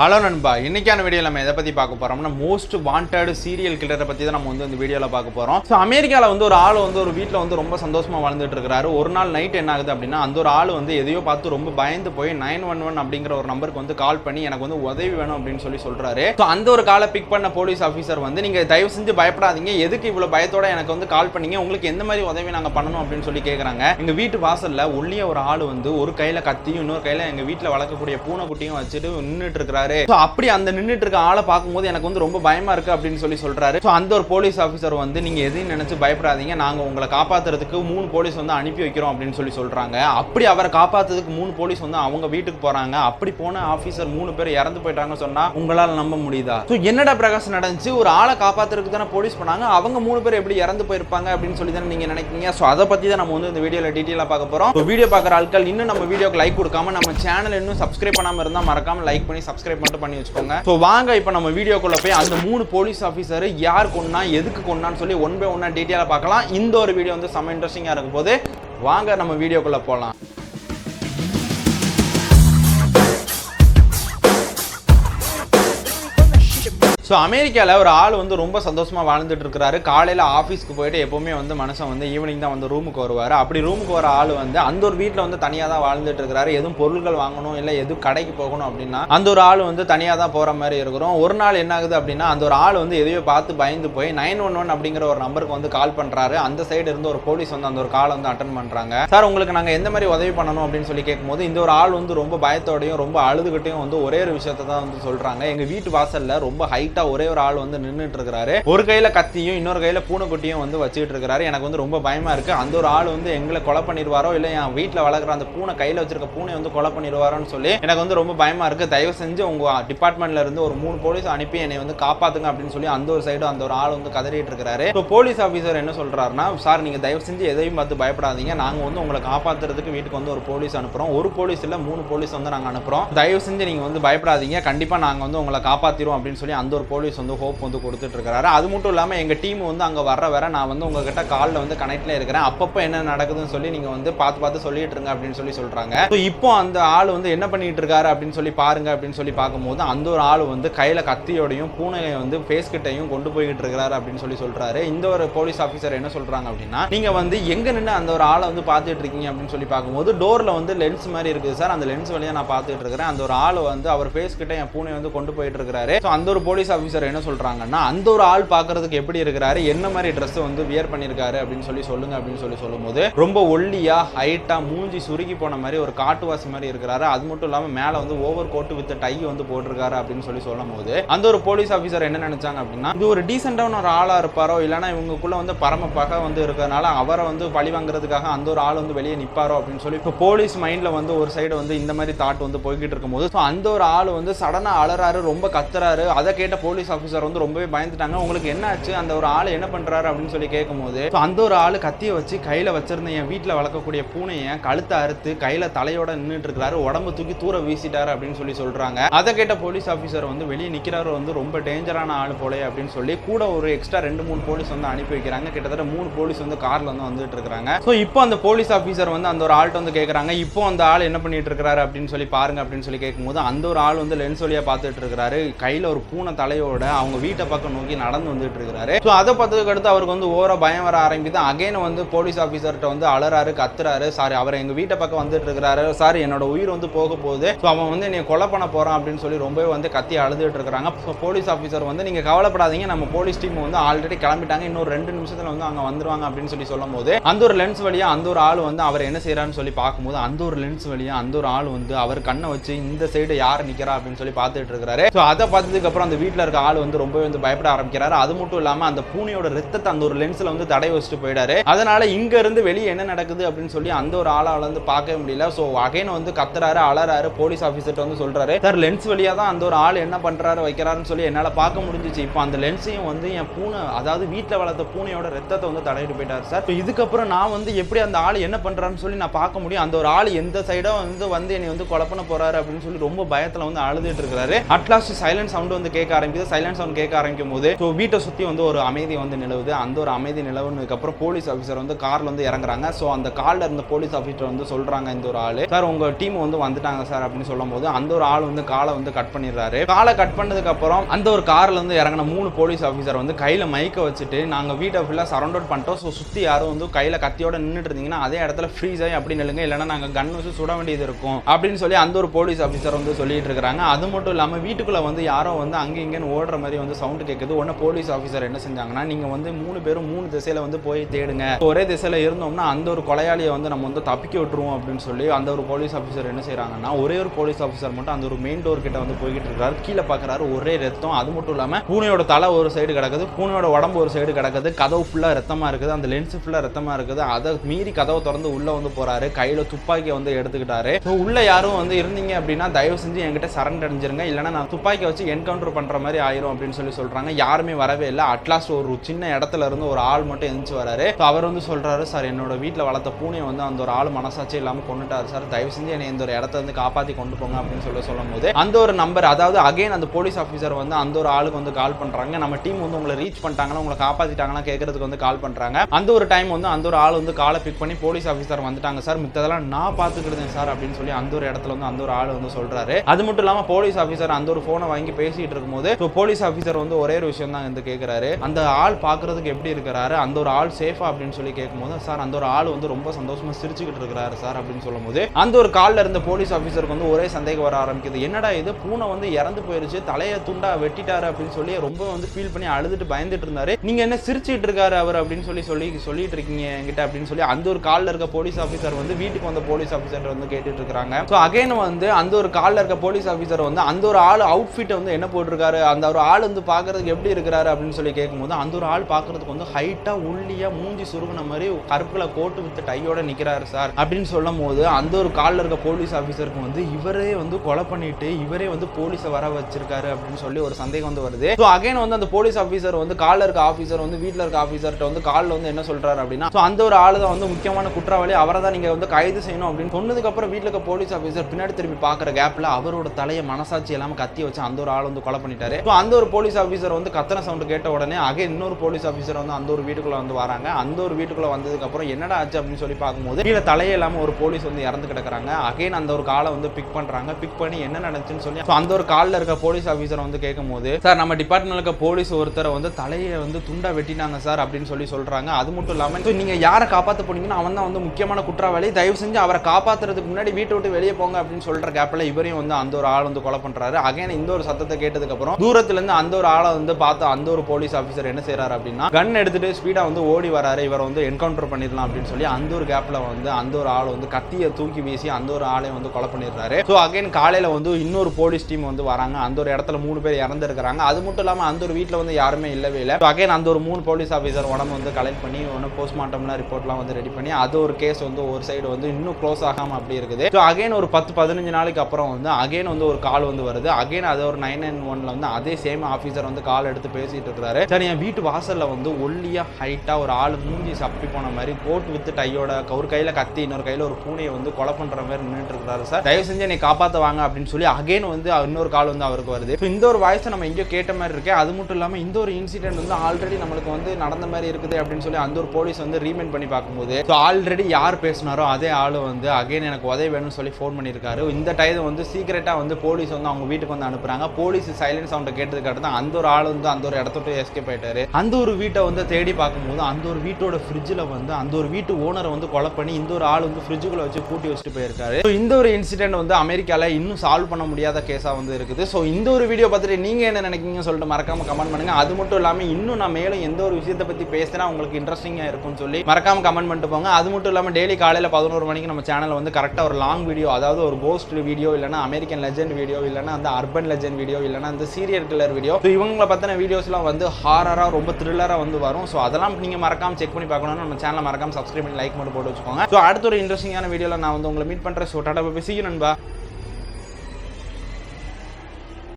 Hello நண்பா இன்னைக்கான video நம்ம எதை பற்றி பார்க்க போகிறோம்னா மோஸ்ட் வாண்டட் சீரியல் கில்லரை பற்றி தான் நம்ம வந்து இந்த வீடியோவில் பார்க்க போகிறோம் ஸோ அமெரிக்காவில் வந்து ஒரு ஆள் வந்து ஒரு வீட்டில் வந்து ரொம்ப சந்தோஷமாக வாழ்ந்துட்டு இருக்கிறாரு. ஒரு நாள் நைட் என்ன ஆகுது அப்படின்னா அந்த ஒரு ஆள் வந்து எதையோ பார்த்து ரொம்ப பயந்து போய் நைன் ஒன் ஒன் அப்படிங்கிற ஒரு நம்பருக்கு வந்து கால் பண்ணி எனக்கு வந்து உதவி வேணும் அப்படின்னு சொல்லி சொல்கிறாரு ஸோ அந்த ஒரு காலை பிக் பண்ண போலீஸ் ஆஃபீஸர் வந்து நீங்கள் தயவு செஞ்சு பயப்படாதீங்க. எதுக்கு இவ்வளோ பயத்தோட எனக்கு வந்து கால் பண்ணீங்க? உங்களுக்கு எந்த மாதிரி உதவி நாங்கள் பண்ணணும்? அப்படின்னு சொல்லி கேட்குறாங்க எங்கள் வீட்டு வாசலில் ஒல்லிய ஒரு ஆள் வந்து ஒரு கையில் கத்தியும் இன்னொரு கையில் எங்கள் வீட்டில் வளர்க்கக்கூடிய பூனைக்குட்டியும் வச்சுட்டு நின்றுட்டு இருக்கிறாரு. ஸோ அப்படி அந்த நின்றுட்டு இருக்க ஆளை பார்க்கும்போது எனக்கு வந்து ரொம்ப பயமா இருக்கு அப்படின்னு சொல்லி சொல்றாரு. ஸோ அந்த ஒரு போலீஸ் ஆஃபீஸர் வந்து நீங்க எதையும் நினைச்சு பயப்படாதீங்க. நாங்க உங்களை காப்பாத்துறதுக்கு மூணு போலீஸ் வந்து அனுப்பி வைக்கிறோம் அப்படின்னு சொல்லி சொல்றாங்க. அப்படி அவரை காப்பாத்துறதுக்கு மூணு போலீஸ் வந்து அவங்க வீட்டுக்கு போறாங்க. அப்படி போன ஆஃபீஸர் மூணு பேர் இறந்து போயிட்டாங்க சொன்னா உங்களால் நம்ப முடியுதா? ஸோ என்னடா பிரகாஷ் நடந்துச்சு? ஒரு ஆளை காப்பாத்துறதுக்கு தானே போலீஸ் பண்ணாங்க. அவங்க மூணு பேர் எப்படி இறந்து போயிருப்பாங்க அப்படின்னு சொல்லி தானே நீங்க நினைக்கிறீங்க? ஸோ அதை பத்தி தான் நம்ம வந்து இந்த வீடியோல டீட்டெயிலாக பார்க்க போறோம். வீடியோ பார்க்குற ஆட்கள் இன்னும் நம்ம வீடியோக்கு லைக் கொடுக்காம நம்ம சேனல் இன்னும் சப்ஸ்கிரைப் பண்ணாம இருந்தா மறக்காம லைக் பண்ணி சப்ஸ்கிரைப் மட்டும் பண்ணி வச்சுக்கோங்க. ஸோ வாங்க இப்போ நம்ம வீடியோக்குள்ள போய் அந்த மூணு போலீஸ் ஆஃபீஸர் யார் கொண்டா எதுக்கு கொன்னான்னு சொல்லி ஒன் பை ஒன்னா டீட்டெயிலாக பார்க்கலாம். இந்த ஒரு வீடியோ வந்து செம்ம இன்ட்ரெஸ்டிங்காக இருக்கும் போது வாங்க நம்ம வீடியோக்குள்ளே போகலாம் ஸோ அமெரிக்காவில் ஒரு ஆள் வந்து ரொம்ப சந்தோஷமாக வாழ்ந்துட்டு இருக்கிறாரு. காலையில் ஆஃபீஸ்க்கு போயிட்டு எப்போவுமே வந்து மனுஷன் வந்து ஈவினிங் தான் வந்து ரூமுக்கு வருவார். அப்படி ரூமுக்கு வர ஆள் வந்து அந்த ஒரு வீட்டில் வந்து தனியாக தான் வாழ்ந்துட்டு இருக்கிறாரு. எதுவும் பொருட்கள் வாங்கணும் இல்லை எதுவும் கடைக்கு போகணும் அப்படின்னா அந்த ஒரு ஆள் வந்து தனியாக தான் போகிற மாதிரி இருக்கிறோம். ஒரு நாள் என்ன ஆகுது அப்படின்னா அந்த ஒரு ஆள் வந்து எதையோ பார்த்து பயந்து போய் நைன் ஒன் ஒன் அப்படிங்கிற ஒரு நம்பருக்கு வந்து கால் பண்ணுறாரு அந்த சைடு இருந்து ஒரு போலீஸ் வந்து அந்த ஒரு காலை வந்து அட்டன் பண்ணுறாங்க சார் உங்களுக்கு நாங்கள் எந்த மாதிரி உதவி பண்ணணும் அப்படின்னு சொல்லி கேட்கும்போது இந்த ஒரு ஆள் வந்து ரொம்ப பயத்தோடையும் ரொம்ப அழுதுகிட்டையும் வந்து ஒரே ஒரு விஷயத்தை தான் வந்து சொல்கிறாங்க எங்கள் வீட்டு வாசலில் ரொம்ப ஹைட்டாக ஒரே ஒரு ஆள் வந்து நின்றுட்டு இருக்கிறாரு ஒரு கையில கத்தியும் இன்னொரு கையில பூனைக்குட்டியும் வந்து வச்சுட்டு இருக்கிறாரு எனக்கு வந்து ரொம்ப பயமா இருக்கு. அந்த ஒரு ஆள் வந்து எங்களை கொலை பண்ணிடுவாரோ இல்லை என் வீட்டில் வளர்க்குற அந்த பூனை கையில வச்சிருக்க பூனை வந்து கொலை பண்ணிடுவாரோன்னு சொல்லி எனக்கு வந்து ரொம்ப பயமா இருக்கு. தயவு செஞ்சு உங்க டிபார்ட்மெண்ட்ல இருந்து ஒரு மூணு போலீஸ் அனுப்பி என்னை வந்து காப்பாத்துங்க அப்படின்னு சொல்லி அந்த ஒரு சைடு அந்த ஒரு ஆள் வந்து கதறிட்டு இருக்கிறாரு இப்போ போலீஸ் ஆஃபீஸர் என்ன சொல்றாருன்னா சார் நீங்க தயவு செஞ்சு எதையும் பார்த்து பயப்படாதீங்க. நாங்க வந்து உங்களை காப்பாத்துறதுக்கு வீட்டுக்கு வந்து ஒரு போலீஸ் அனுப்புறோம். ஒரு போலீஸ் இல்ல மூணு போலீஸ் வந்து நாங்க அனுப்புறோம். தயவு செஞ்சு நீங்க வந்து பயப்படாதீங்க. கண்டிப்பா நாங்க வந்து உங்களை காப்பாத்திரும் அப்படின்னு சொல்லி அந்த ஒரு போலீஸ் வந்து ஹோப் வந்து கொடுத்துட்ருக்கிறாரு. அது மட்டும் இல்லாமல் எங்கள் டீம் வந்து அங்கே வர வர நான் வந்து உங்ககிட்ட காலில் வந்து கனெக்டில் இருக்கிறேன். அப்பப்போ என்ன நடக்குதுன்னு சொல்லி நீங்கள் வந்து பார்த்து பார்த்து சொல்லிட்டு இருங்க அப்படின்னு சொல்லி சொல்கிறாங்க ஸோ இப்போ அந்த ஆள் வந்து என்ன பண்ணிட்டு இருக்காரு அப்படின்னு சொல்லி பாருங்க அப்படின்னு சொல்லி பார்க்கும்போது அந்த ஒரு ஆள் வந்து கையில் கத்தியோடையும் பூனையை வந்து ஃபேஸ் கிட்டையும் கொண்டு போய்கிட்டு இருக்கிறாரு அப்படின்னு சொல்லி சொல்கிறாரு இந்த ஒரு போலீஸ் ஆஃபீஸர் என்ன சொல்கிறாங்க அப்படின்னா நீங்கள் வந்து எங்கே நின்று அந்த ஒரு ஆளை வந்து பார்த்துட்டு இருக்கீங்க அப்படின்னு சொல்லி பார்க்கும்போது டோரில் வந்து லென்ஸ் மாதிரி இருக்குது சார். அந்த லென்ஸ் வழியாக நான் பார்த்துட்டு இருக்கிறேன். அந்த ஒரு ஆள் வந்து அவர் ஃபேஸ் கிட்ட என் பூனை வந்து கொண்டு போயிட்டு இருக்கிறாரு. ஸோ அந்த ஒரு போலீஸ் ஆஃபீஸர் என்ன சொல்றாங்கன்னா அந்த ஒரு ஆள் பார்க்கறதுக்கு எப்படி இருக்கிறாரு என்ன மாதிரி ட்ரெஸ் வந்து வியர் பண்ணியிருக்காரு அப்படின்னு சொல்லி சொல்லுங்க அப்படின்னு சொல்லி சொல்லும்போது ரொம்ப ஒல்லியா ஹைட்டா மூஞ்சி சுருக்கி போன மாதிரி ஒரு காட்டுவாசி மாதிரி இருக்கிறாரு. அது மட்டும் இல்லாம மேல வந்து ஓவர் கோட்டு வித் டை வந்து போட்டிருக்காரு அப்படின்னு சொல்லி சொல்லும் போது அந்த ஒரு போலீஸ் ஆஃபீஸர் என்ன நினைச்சாங்க அப்படின்னா இது ஒரு டீசெண்டான ஒரு ஆளா இருப்பாரோ இல்லைனா இவங்களுக்குள்ள வந்து பரம பகை வந்து இருக்கிறதுனால அவரை வந்து பழி வாங்குறதுக்காக அந்த ஒரு ஆள் வந்து வெளியே நிப்பாரோ அப்படின்னு சொல்லி இப்போ போலீஸ் மைண்ட்ல வந்து ஒரு சைடு வந்து இந்த மாதிரி தாட் வந்து போய்கிட்டு இருக்கும்போது ஸோ அந்த ஒரு ஆள் வந்து சடனா அலறாரு ரொம்ப கத்துறாரு. அதை கேட்ட போலீஸ் ஆஃபீஸர் வந்து ரொம்பவே பயந்துட்டாங்க. உங்களுக்கு என்ன ஆச்சு? அந்த ஒரு ஆள் என்ன பண்றாரு? அப்படின்னு சொல்லி கேட்கும்போது so அந்த ஒரு ஆள் கத்தியை வச்சு கையில் வச்சிருந்த என் வீட்டில் வளர்க்கக்கூடிய பூனையை கழுத்தை அறுத்து கையில் தலையோட நின்றுட்டு இருக்கிறாரு. உடம்பு தூக்கி தூர வீசிட்டாரு அப்படின்னு சொல்லி சொல்றாங்க. அதை கேட்ட போலீஸ் ஆஃபீஸர் வந்து வெளியே நிற்கிறாரு வந்து ரொம்ப டேஞ்சரான ஆள் போலே அப்படின்னு சொல்லி கூட ஒரு எக்ஸ்ட்ரா ரெண்டு மூணு போலீஸ் வந்து அனுப்பி வைக்கிறாங்க. கிட்டத்தட்ட மூணு போலீஸ் வந்து கார்ல வந்து வந்துட்டு இருக்கிறாங்க. ஸோ இப்போ அந்த போலீஸ் ஆஃபீஸர் வந்து அந்த ஒரு ஆள்கிட்ட வந்து கேட்குறாங்க இப்போ அந்த ஆள் என்ன பண்ணிட்டு இருக்காரு அப்படின்னு சொல்லி பாருங்க அப்படின்னு சொல்லி கேட்கும்போது அந்த ஒரு ஆள் வந்து லென்ஸ் வழியாக பார்த்துட்டு இருக்கிறாரு. கையில் ஒரு பூனை தலையோட அவங்க வீட்டை பக்கம் நோக்கி நடந்து வந்துட்டு இருக்கிறாரு ஸோ அதை பார்த்ததுக்கு அடுத்து அவருக்கு வந்து ஓர பயம் வர ஆரம்பிக்குது. அகைன் வந்து போலீஸ் ஆஃபீஸர்கிட்ட வந்து அலறாரு கத்துறாரு. சாரி அவர் எங்கள் வீட்டை பக்கம் வந்துட்டு இருக்கிறாரு சார் என்னோட உயிர் வந்து போக போகுது. ஸோ அவன் வந்து என்னை கொலை பண்ண போகிறான் அப்படின்னு சொல்லி ரொம்பவே வந்து கத்தி அழுதுட்டு இருக்கிறாங்க ஸோ போலீஸ் ஆஃபீஸர் வந்து நீங்கள் கவலைப்படாதீங்க. நம்ம போலீஸ் டீம் வந்து ஆல்ரெடி கிளம்பிட்டாங்க. இன்னொரு ரெண்டு நிமிஷத்தில் வந்து அங்கே வந்துருவாங்க அப்படின்னு சொல்லி சொல்லும் போது அந்த ஒரு லென்ஸ் வழியாக அந்த ஒரு ஆள் வந்து அவர் என்ன செய்கிறான்னு சொல்லி பார்க்கும்போது அந்த ஒரு லென்ஸ் வழியாக அந்த ஒரு ஆள் வந்து அவர் கண்ணை வச்சு இந்த சைடு யார் நிற்கிறா அப்படின்னு சொல்லி பார்த்துட்டு இருக்கிறாரு ஸோ அதை பார்த்ததுக்கப்புறம் அந்த வீட்டில் இருக்க ஆள் வந்து ரொம்பவே வந்து பயப்பட ஆரம்பிக்கிறாரு. அது மட்டும் இல்லாமல் அந்த பூனையோட ரத்தத்தை அந்த ஒரு லென்ஸில் வந்து தடை வச்சுட்டு போயிடாரு. அதனால இங்க இருந்து வெளியே என்ன நடக்குது அப்படின்னு சொல்லி அந்த ஒரு ஆளால் வந்து பார்க்கவே முடியல. ஸோ அகைன் வந்து கத்துறாரு அலறாரு போலீஸ் ஆஃபீஸர்கிட்ட வந்து சொல்றாரு. சார் லென்ஸ் வழியா தான் அந்த ஒரு ஆள் என்ன பண்றாரு வைக்கிறாருன்னு சொல்லி என்னால் பார்க்க முடிஞ்சிச்சு. இப்போ அந்த லென்ஸையும் வந்து என் பூனை அதாவது வீட்டில் வளர்த்த பூனையோட ரத்தத்தை வந்து தடையிட்டு போயிட்டாரு சார் இதுக்கப்புறம் நான் வந்து எப்படி அந்த ஆள் என்ன பண்றாருன்னு சொல்லி நான் பார்க்க முடியும். அந்த ஒரு ஆள் எந்த சைடோ வந்து வந்து என்னை வந்து குழப்பின போறாரு அப்படின்னு சொல்லி ரொம்ப பயத்தில் வந்து அழுதுட்டு இருக்கிறாரு. அட்லாஸ்ட் சைலண்ட் சவுண்ட் வந்து கேட்க ஆரம்பி ஆரம்பிக்குது. சைலன்ஸ் சவுண்ட் கேட்க ஆரம்பிக்கும் போது ஸோ வீட்டை சுற்றி வந்து ஒரு அமைதி வந்து நிலவுது. அந்த ஒரு அமைதி நிலவுனதுக்கப்புறம் போலீஸ் ஆஃபீஸர் வந்து கார்ல வந்து இறங்குறாங்க. ஸோ அந்த காலில் இருந்த போலீஸ் ஆஃபீஸர் வந்து சொல்றாங்க இந்த ஒரு ஆள். சார் உங்க டீம் வந்து வந்துட்டாங்க சார் அப்படின்னு சொல்லும் போது அந்த ஒரு ஆள் வந்து காலை வந்து கட் பண்ணிடுறாரு. காலை கட் பண்ணதுக்கு அப்புறம் அந்த ஒரு கார்ல இருந்து இறங்கின மூணு போலீஸ் ஆஃபீஸர் வந்து கையில மைக்க வச்சுட்டு நாங்க வீட்டை ஃபுல்லா சரௌண்ட் அவுட் பண்ணிட்டோம். ஸோ சுத்தி யாரும் வந்து கையில கத்தியோட நின்றுட்டு இருந்தீங்கன்னா அதே இடத்துல ஃப்ரீஸ் ஆகி அப்படி நில்லுங்க. இல்லைன்னா நாங்க கன் வச்சு சுட வேண்டியது இருக்கும். அப்படின்னு சொல்லி அந்த ஒரு போலீஸ் ஆஃபீஸர் வந்து சொல்லிட்டு இருக்காங்க அது மட்டும் இல்லாம வீட்டுக்குள்ள வந்து யாரோ வந்து அங்க இங்கன்னு ஓடுற மாதிரி வந்து சவுண்டு கேட்குது உடனே போலீஸ் ஆஃபீஸர் என்ன செஞ்சாங்கன்னா நீங்கள் வந்து மூணு பேரும் மூணு திசையில் வந்து போய் தேடுங்க. ஒரே திசையில் இருந்தோம்னா அந்த ஒரு கொலையாளியை வந்து நம்ம வந்து தப்பிக்க விட்டுருவோம் அப்படின்னு சொல்லி அந்த ஒரு போலீஸ் ஆஃபீஸர் என்ன செய்கிறாங்கன்னா ஒரே ஒரு போலீஸ் ஆஃபீஸர் மட்டும் அந்த ஒரு மெயின் டோர் கிட்ட வந்து போய்கிட்டு இருக்காரு. கீழே பார்க்கறாரு ஒரே ரத்தம். அது மட்டும் இல்லாமல் பூனையோட தலை ஒரு சைடு கிடக்குது பூனையோட உடம்பு ஒரு சைடு கிடக்குது கதவு ஃபுல்லாக ரத்தமாக இருக்குது அந்த லென்ஸ் ஃபுல்லாக ரத்தமாக இருக்குது. அதை மீறி கதவை திறந்து உள்ளே வந்து போகிறாரு கையில் துப்பாக்கியை வந்து எடுத்துக்கிட்டாரு. ஸோ உள்ளே யாரும் வந்து இருந்தீங்க அப்படின்னா தயவு செஞ்சு என்கிட்ட சரண்டர் அடைஞ்சிருங்க. இல்லைன்னா நான் துப்பாக்கி வச்சு என்கவுண்டர் பண்ணுற மாதிரி ஆயிரும் அப்படின்னு சொல்லி சொல்றாங்க. யாருமே வரவே இல்லை. அட்லாஸ்ட் ஒரு சின்ன இடத்துல இருந்து ஒரு ஆள் மட்டும் எந்திரிச்சு வராரு. அவர் வந்து சொல்றாரு சார் என்னோட வீட்டில் வளர்த்த பூனையை வந்து அந்த ஒரு ஆள் மனசாட்சி இல்லாமல் கொண்டுட்டாரு சார். தயவு செஞ்சு என்னை இந்த ஒரு இடத்த வந்து காப்பாற்றி கொண்டு போங்க அப்படின்னு சொல்லி சொல்லும் போது அந்த ஒரு நம்பர் அதாவது அகைன் அந்த போலீஸ் ஆஃபீஸர் வந்து அந்த ஒரு ஆளுக்கு வந்து கால் பண்றாங்க. நம்ம டீம் வந்து உங்களை ரீச் பண்ணிட்டாங்களா உங்களை காப்பாத்திட்டாங்களா கேட்கறதுக்கு வந்து கால் பண்றாங்க. அந்த ஒரு டைம் வந்து அந்த ஒரு ஆள் வந்து காலை பிக் பண்ணி போலீஸ் ஆஃபீஸர் வந்துட்டாங்க. சார் மித்ததெல்லாம் நான் பார்த்துக்கிட்டேன் சார் அப்படின்னு சொல்லி அந்த ஒரு இடத்துல வந்து அந்த ஒரு ஆள் வந்து சொல்றாரு. அது மட்டும் இல்லாம போலீஸ் ஆஃபீஸர் அந்த ஒரு போனை வாங்கி பேசிட்டு இருக்கும்போது ஸோ போலீஸ் ஆஃபீஸர் வந்து ஒரே ஒரு விஷயம் தான் வந்து கேட்குறாரு அந்த ஆள் பார்க்கறதுக்கு எப்படி இருக்கிறாரு? அந்த ஒரு ஆள் சேஃபா அப்படின்னு சொல்லி கேட்கும்போது சார் அந்த ஒரு ஆள் வந்து ரொம்ப சந்தோஷமா சிரிச்சுக்கிட்டு இருக்கிறாரு சார் அப்படின்னு சொல்லும்போது அந்த ஒரு காலில் இருந்த போலீஸ் ஆஃபீஸருக்கு வந்து ஒரே சந்தேகம் வர ஆரம்பிக்குது. என்னடா இது? பூனை வந்து இறந்து போயிருச்சு தலையை துண்டா வெட்டிட்டாரு அப்படின்னு சொல்லி ரொம்ப வந்து ஃபீல் பண்ணி அழுதுட்டு பயந்துட்டு இருந்தாரு. நீங்க என்ன சிரிச்சிட்டு இருக்காரு அவர்? அப்படின்னு சொல்லி சொல்லி சொல்லிட்டு இருக்கீங்க என்கிட்ட அப்படின்னு சொல்லி அந்த ஒரு காலில் இருக்க போலீஸ் ஆஃபீஸர் வந்து வீட்டுக்கு வந்த போலீஸ் ஆஃபீஸர் வந்து கேட்டுட்டு இருக்காங்க ஸோ அகைன் வந்து அந்த ஒரு காலில் இருக்க போலீஸ் ஆஃபீஸர் வந்து அந்த ஒரு ஆள் அவுட்ஃபிட் வந்து என்ன போட்டிருக்காரு அந்த ஒரு ஆள் வந்து பார்க்கறதுக்கு எப்படி இருக்கிறாரு அப்படின்னு சொல்லி கேட்கும்போது அந்த ஒரு ஆள் பார்க்கறதுக்கு வந்து ஹைட்டாக உள்ளியாக மூஞ்சி சுருங்கின மாதிரி கருப்புல கோட்டு வித்து டையோட நிற்கிறாரு சார் அப்படின்னு சொல்லும் போது அந்த ஒரு காலில் இருக்க போலீஸ் ஆஃபீஸருக்கு வந்து இவரே வந்து கொலை பண்ணிட்டு இவரே வந்து போலீஸை வர வச்சிருக்காரு அப்படின்னு சொல்லி ஒரு சந்தேகம் வந்து வருது. ஸோ அகைன் வந்து அந்த போலீஸ் ஆஃபீஸர் வந்து காலில் இருக்க ஆஃபீஸர் வந்து வீட்டில் இருக்க ஆஃபீஸர்கிட்ட வந்து காலில் வந்து என்ன சொல்கிறாரு அப்படின்னா ஸோ அந்த ஒரு ஆள் தான் வந்து முக்கியமான குற்றவாளி. அவரை தான் நீங்கள் வந்து கைது செய்யணும். அப்படின்னு சொன்னதுக்கு அப்புறம் வீட்டில் இருக்க போலீஸ் ஆஃபீஸர் பின்னாடி திரும்பி பார்க்குற கேப்பில் அவரோட தலையை மனசாட்சி எல்லாமே கத்தி வச்சு அந்த ஒரு ஆள் வந்து கொலை பண்ணிட்டாரு. ஸோ அந்த ஒரு போலீஸ் ஆஃபீஸர் வந்து கத்தன சவுண்ட் கேட்ட உடனே அகே இன்னொரு போலீஸ் ஆஃபீஸர் வந்து அந்த ஒரு வீட்டுக்குள்ள வந்து வராங்க. அந்த ஒரு வீட்டுக்குள்ளே வந்ததுக்கப்புறம் என்னடா ஆச்சு அப்படின்னு சொல்லி பார்க்கும்போது கீழே தலையே இல்லாமல் ஒரு போலீஸ் வந்து இறந்து கிடக்குறாங்க. அகைன் அந்த ஒரு காலை வந்து பிக் பண்ணுறாங்க பிக் பண்ணி என்ன நடந்துச்சுன்னு சொல்லி so அந்த ஒரு காலில் இருக்க போலீஸ் ஆஃபீஸர் வந்து கேட்கும்போது சார் நம்ம டிபார்ட்மெண்ட்ல இருக்க போலீஸ் ஒருத்தரை வந்து தலையை வந்து துண்டா வெட்டினாங்க சார் அப்படின்னு சொல்லி சொல்றாங்க. அது மட்டும் இல்லாமல் ஸோ நீங்கள் யாரை காப்பாற்ற போனீங்கன்னா அவன் தான் வந்து முக்கியமான குற்றவாளி. தயவு செஞ்சு அவரை காப்பாத்துறதுக்கு முன்னாடி வீட்டை விட்டு வெளியே போங்க அப்படின்னு சொல்ற கேப்ல இவரையும் வந்து அந்த ஒரு ஆள் வந்து கொலை பண்றாரு. அகைன் இந்த ஒரு சத்தத்தை கேட்டதுக்கப்புறம் தூரத்துலேருந்து தூரத்துல இருந்து அந்த ஒரு ஆளை வந்து பார்த்து அந்த ஒரு போலீஸ் ஆஃபீஸர் என்ன செய்கிறாரு அப்படின்னா கன் எடுத்துட்டு ஸ்பீடா வந்து ஓடி வராரு. இவரை வந்து என்கவுண்டர் பண்ணிடலாம் அப்படின்னு சொல்லி அந்த ஒரு கேப்ல வந்து அந்த ஒரு ஆள் வந்து கத்தியை தூக்கி வீசி அந்த ஒரு ஆளையும் வந்து கொலை பண்ணிடுறாரு. ஸோ அகைன் காலையில வந்து இன்னொரு போலீஸ் டீம் வந்து வராங்க. அந்த ஒரு இடத்துல மூணு பேர் இறந்துருக்காங்க அது மட்டும் இல்லாம அந்த ஒரு வீட்டில் வந்து யாருமே இல்லவே இல்லை. அகைன் அந்த ஒரு மூணு போலீஸ் ஆஃபீஸர் உடம்பு வந்து கலெக்ட் பண்ணி ஒன்று போஸ்ட்மார்ட்டம்லாம் ரிப்போர்ட்லாம் வந்து ரெடி பண்ணி அது ஒரு கேஸ் வந்து ஒரு சைடு வந்து இன்னும் க்ளோஸ் ஆகாம அப்படி இருக்குது. ஸோ அகைன் ஒரு பத்து பதினஞ்சு நாளைக்கு அப்புறம் வந்து அகைன் வந்து ஒரு கால் வந்து வருது. அகைன் அது ஒரு நைன் நைன் ஒன்ல வந்து அதே சேம் ஆஃபீஸர் வந்து கால் எடுத்து பேசிட்டு இருக்கிறாரு. சார் என் வீட்டு வாசல்ல வந்து ஒல்லியா ஹைட்டா ஒரு ஆள் மூஞ்சி சப்பி போன மாதிரி கோட் வித்து டையோட ஒரு கையில கத்தி இன்னொரு கையில ஒரு பூனையை வந்து கொலை பண்ற மாதிரி நின்றுட்டு இருக்கிறாரு சார். தயவு செஞ்சு என்னை காப்பாத்த வாங்க அப்படின்னு சொல்லி அகைன் வந்து இன்னொரு கால் வந்து அவருக்கு வருது. இந்த ஒரு வாய்ஸை நம்ம எங்கேயோ கேட்ட மாதிரி இருக்கு அது மட்டும் இல்லாம இந்த ஒரு இன்சிடென்ட் வந்து ஆல்ரெடி நம்மளுக்கு வந்து நடந்த மாதிரி இருக்குது அப்படின்னு சொல்லி அந்த ஒரு போலீஸ் வந்து ரீமெண்ட் பண்ணி பார்க்கும்போது ஸோ ஆல்ரெடி யார் பேசினாரோ அதே ஆள் வந்து அகைன் எனக்கு உதவி வேணும்னு சொல்லி ஃபோன் பண்ணியிருக்காரு. இந்த டைம் வந்து சீக்கிரட்டா வந்து போலீஸ் வந்து அவங்க வீட்டுக்கு வந்து அனுப்புறாங்க. போலீஸ் சைலன்ஸ் அவன்கிட்ட கேட்டதுக்கு தான் அந்த ஒரு ஆள் வந்து அந்த ஒரு இடத்தோட எஸ்கேப் ஆயிட்டாரு. அந்த ஒரு வீட்டை வந்து தேடி பார்க்கும்போது அந்த ஒரு வீட்டோட ஃப்ரிட்ஜில் வந்து அந்த ஒரு வீட்டு ஓனரை வந்து கொலை பண்ணி இந்த ஒரு ஆள் வந்து ஃப்ரிட்ஜுக்குள்ளே வச்சு பூட்டி வச்சுட்டு போயிருக்காரு. ஸோ இந்த ஒரு இன்சிடென்ட் வந்து அமெரிக்கால இன்னும் சால்வ் பண்ண முடியாத கேஸாக வந்து இருக்குது. ஸோ இந்த ஒரு வீடியோ பார்த்துட்டு நீங்க என்ன நினைக்கிறீங்கன்னு சொல்லிட்டு மறக்காம கமெண்ட் பண்ணுங்க. அது மட்டும் இல்லாமல் இன்னும் நான் மேலும் எந்த ஒரு விஷயத்தை பற்றி பேசினா உங்களுக்கு இன்ட்ரெஸ்டிங்காக இருக்கும்னு சொல்லி மறக்காம கமெண்ட் பண்ணிட்டு போங்க. அது மட்டும் இல்லாமல் டெய்லி காலையில் பதினோரு மணிக்கு நம்ம சேனலில் வந்து கரெக்டாக ஒரு லாங் வீடியோ அதாவது ஒரு கோஸ்ட் வீடியோ இல்லைனா அமெரிக்கன் லெஜெண்ட் வீடியோ இல்லைனா அந்த அர்பன் லெஜெண்ட் வீடியோ இல்லைனா அந்த சீரியல் கில்லர் வீடியோ ஸோ இவங்களை பற்றின வீடியோஸ்லாம் வந்து ஹாரரா ரொம்ப த்ரில்லராக வந்து வரும். ஸோ அதெல்லாம் நீங்க மறக்காம செக் பண்ணி பார்க்கணும்னு நம்ம சேனலை மறக்காம சப்ஸ்கிரைப் பண்ணி லைக் மட்டும் போட்டு வச்சுக்கோங்க. ஸோ அடுத்த ஒரு இன்ட்ரெஸ்டிங்கான வீடியோவில் நான் வந்து உங்களை மீட் பண்றேன். ஸோ டாடா பேசி நண்பா.